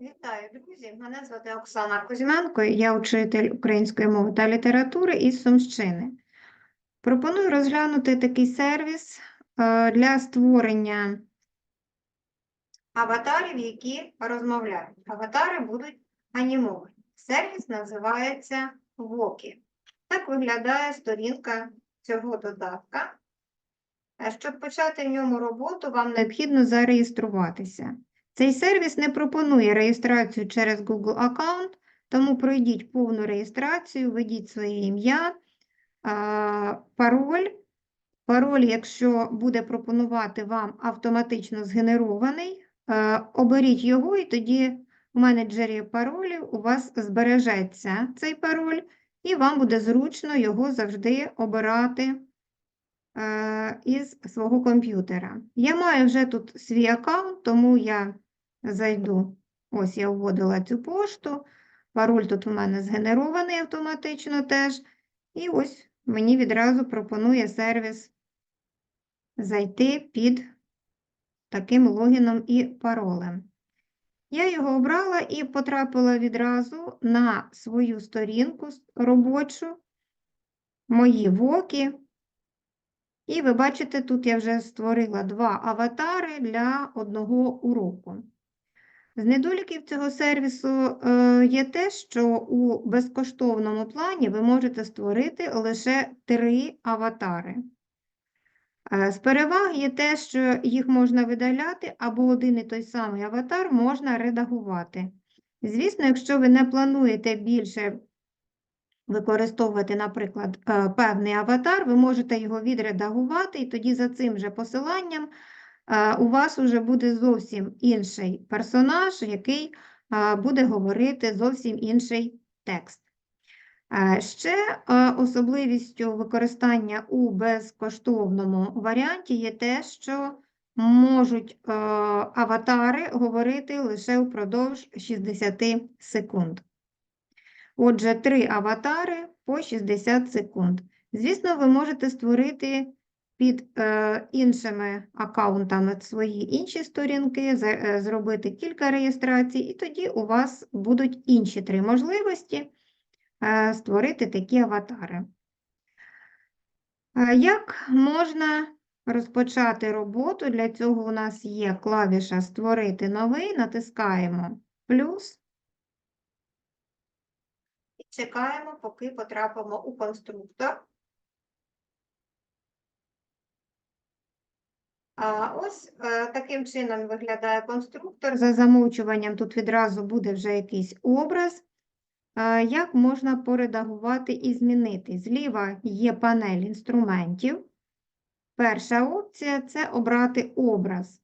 Вітаю, друзі! Мене звати Оксана Кузьменко, я учитель української мови та літератури із Сумщини. Пропоную розглянути такий сервіс е, для створення аватарів, які розмовляють. Аватари будуть анімовані. Сервіс називається Вокі. Так виглядає сторінка цього додатка. Е, Щоб почати в ньому роботу, вам необхідно зареєструватися. Цей сервіс не пропонує реєстрацію через Google аккаунт, тому пройдіть повну реєстрацію, введіть своє ім'я, пароль. Пароль, якщо буде пропонувати вам автоматично згенерований, е, оберіть його, і тоді в менеджері паролів у вас збережеться цей пароль, і вам буде зручно його завжди обирати е, із свого комп'ютера. Я маю вже тут свій аккаунт, тому я зайду. Ось я вводила цю пошту. Пароль тут у мене згенерований автоматично теж. І ось мені відразу пропонує сервіс зайти під таким логіном і паролем. Я його обрала і потрапила відразу на свою сторінку робочу, мої воки. І ви бачите, тут я вже створила два аватари для одного уроку. З недоліків цього сервісу е, є те, що у безкоштовному плані ви можете створити лише три аватари. Е, З переваг є те, що їх можна видаляти, або один і той самий аватар можна редагувати. Звісно, якщо ви не плануєте більше використовувати, наприклад, е, певний аватар, ви можете його відредагувати, і тоді за цим же посиланням у вас вже буде зовсім інший персонаж, який буде говорити зовсім інший текст. Ще особливістю використання у безкоштовному варіанті є те, що можуть аватари говорити лише впродовж 60 секунд. Отже, три аватари по 60 секунд. Звісно, ви можете створити під е, іншими аккаунтами свої інші сторінки, е, зробити кілька реєстрацій, і тоді у вас будуть інші три можливості е, створити такі аватари. Як можна розпочати роботу? Для цього у нас є клавіша Створити новий, натискаємо плюс і чекаємо, поки потрапимо у конструктор. Ось е, таким чином виглядає конструктор. За замовчуванням тут відразу буде вже якийсь образ. Е, Як можна поредагувати і змінити? Зліва є панель інструментів. Перша опція це обрати образ.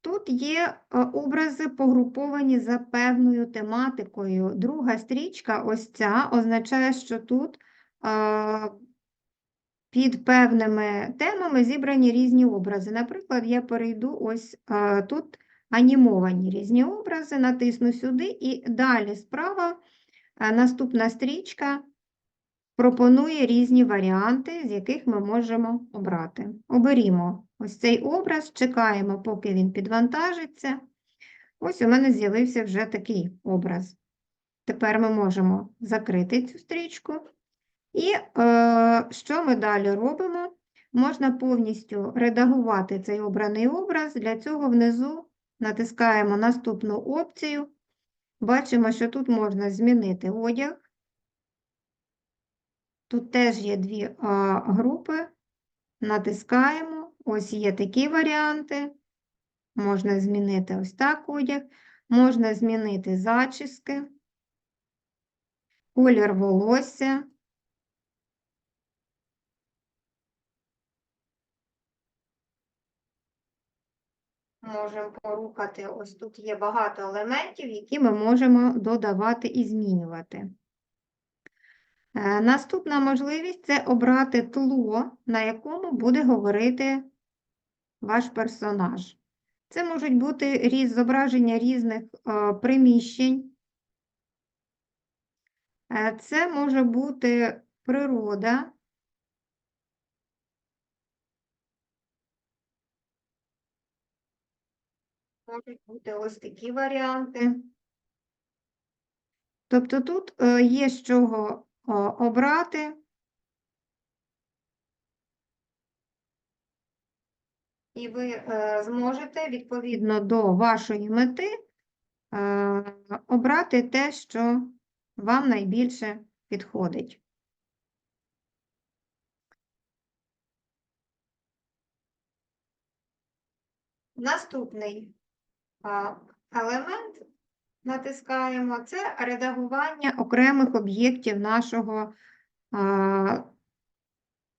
Тут є е, образи погруповані за певною тематикою. Друга стрічка, ось ця, означає, що тут під певними темами зібрані різні образи. Наприклад, я перейду ось а, тут анімовані різні образи, натисну сюди і далі справа а, наступна стрічка пропонує різні варіанти, з яких ми можемо обрати. Оберімо ось цей образ, чекаємо, поки він підвантажиться. Ось у мене з'явився вже такий образ. Тепер ми можемо закрити цю стрічку. І е, що ми далі робимо? Можна повністю редагувати цей обраний образ. Для цього внизу натискаємо наступну опцію. Бачимо, що тут можна змінити одяг. Тут теж є дві а, групи. Натискаємо. Ось є такі варіанти. Можна змінити ось так одяг. Можна змінити зачіски, колір волосся. Можемо порухати. Ось тут є багато елементів, які ми можемо додавати і змінювати. Е, Наступна можливість це обрати тло, на якому буде говорити ваш персонаж. Це можуть бути різ, зображення різних е, приміщень. Е, Це може бути природа. Можуть бути ось такі варіанти. Тобто тут е, є з чого обрати. І ви е, зможете відповідно до вашої мети е, обрати те, що вам найбільше підходить. Наступний елемент натискаємо це редагування окремих об'єктів нашого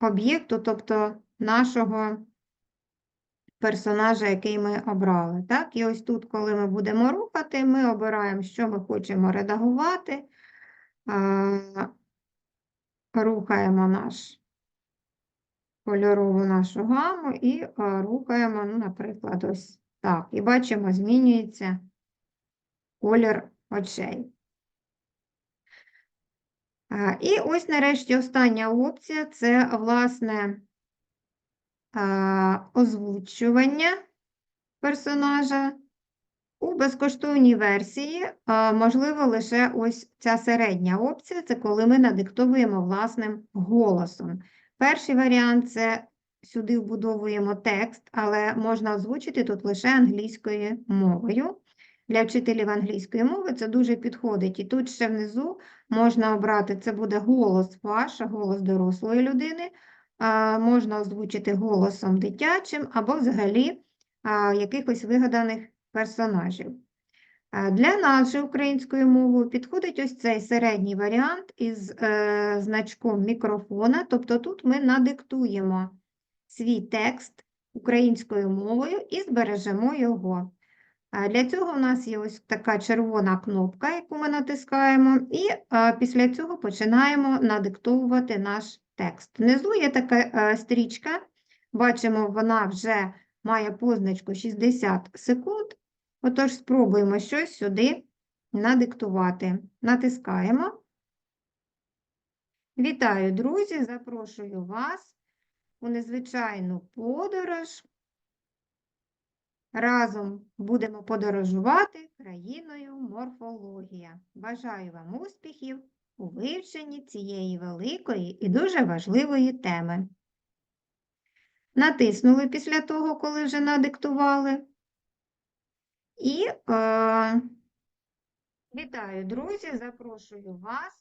об'єкту, тобто нашого персонажа, який ми обрали. Так? І ось тут, коли ми будемо рухати, ми обираємо, що ми хочемо редагувати, рухаємо наш кольорову нашу гаму і рухаємо, ну, наприклад, ось так. І бачимо, змінюється колір очей. І ось нарешті остання опція це, власне, озвучування персонажа. У безкоштовній версії можливо лише ось ця середня опція, це коли ми надиктовуємо власним голосом. Перший варіант це сюди вбудовуємо текст, але можна озвучити тут лише англійською мовою. Для вчителів англійської мови це дуже підходить. І тут ще внизу можна обрати, це буде голос ваш, голос дорослої людини, можна озвучити голосом дитячим або взагалі якихось вигаданих персонажів. Для нас же українською мовою підходить ось цей середній варіант із е, значком мікрофона, тобто тут ми надиктуємо свій текст українською мовою і збережемо його. Для цього в нас є ось така червона кнопка, яку ми натискаємо, і після цього починаємо надиктовувати наш текст. Внизу є така е, стрічка, бачимо, вона вже має позначку 60 секунд. Отож, спробуємо щось сюди надиктувати. Натискаємо. Вітаю, друзі! Запрошую вас у незвичайну подорож. Разом будемо подорожувати країною морфологія. Бажаю вам успіхів у вивченні цієї великої і дуже важливої теми. Натиснули після того, коли вже надиктували. І е, вітаю, друзі! Запрошую вас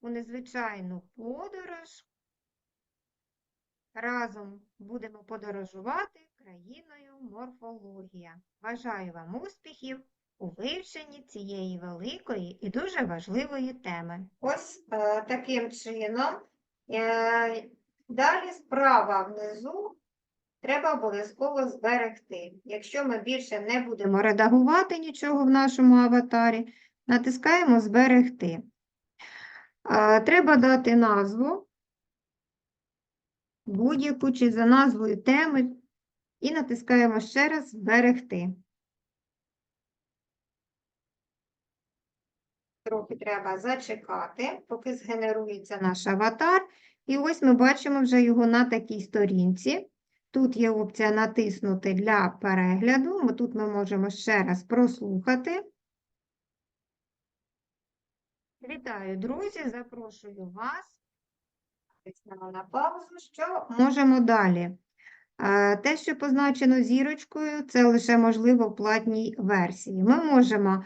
у незвичайну подорож. Разом будемо подорожувати країною морфологія. Бажаю вам успіхів у вивченні цієї великої і дуже важливої теми. Ось е, таким чином. Е, далі справа внизу треба обов'язково зберегти. Якщо ми більше не будемо редагувати нічого в нашому аватарі, натискаємо Зберегти. Е, треба дати назву будь-яку чи за назвою теми і натискаємо ще раз Зберегти. Трохи треба зачекати, поки згенерується наш аватар. І ось ми бачимо вже його на такій сторінці. Тут є опція натиснути для перегляду. Тут ми можемо ще раз прослухати. Вітаю, друзі! Запрошую вас. Тиснемо на паузу. Що можемо далі? Те, що позначено зірочкою, це лише можливо в платній версії. Ми можемо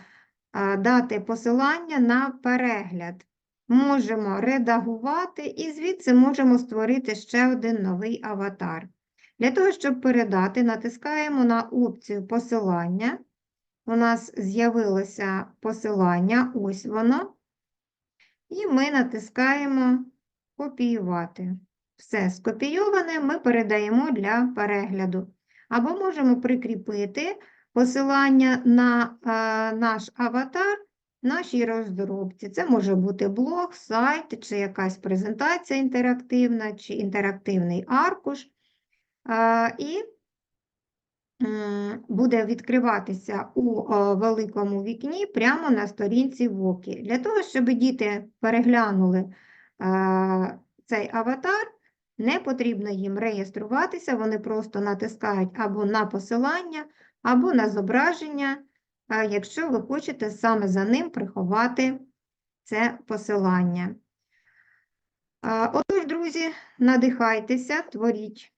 дати посилання на перегляд, можемо редагувати і звідси можемо створити ще один новий аватар. Для того, щоб передати, натискаємо на опцію посилання. У нас з'явилося посилання, ось воно. І ми натискаємо копіювати. Все скопійоване ми передаємо для перегляду. Або можемо прикріпити посилання на е, наш аватар нашій розробці. Це може бути блог, сайт, чи якась презентація інтерактивна, чи інтерактивний аркуш. Е, і буде відкриватися у е, великому вікні прямо на сторінці Вокі. Для того, щоб діти переглянули цей аватар, Не потрібно їм реєструватися, вони просто натискають або на посилання, або на зображення, якщо ви хочете саме за ним приховати це посилання. Отож, друзі, надихайтеся, творіть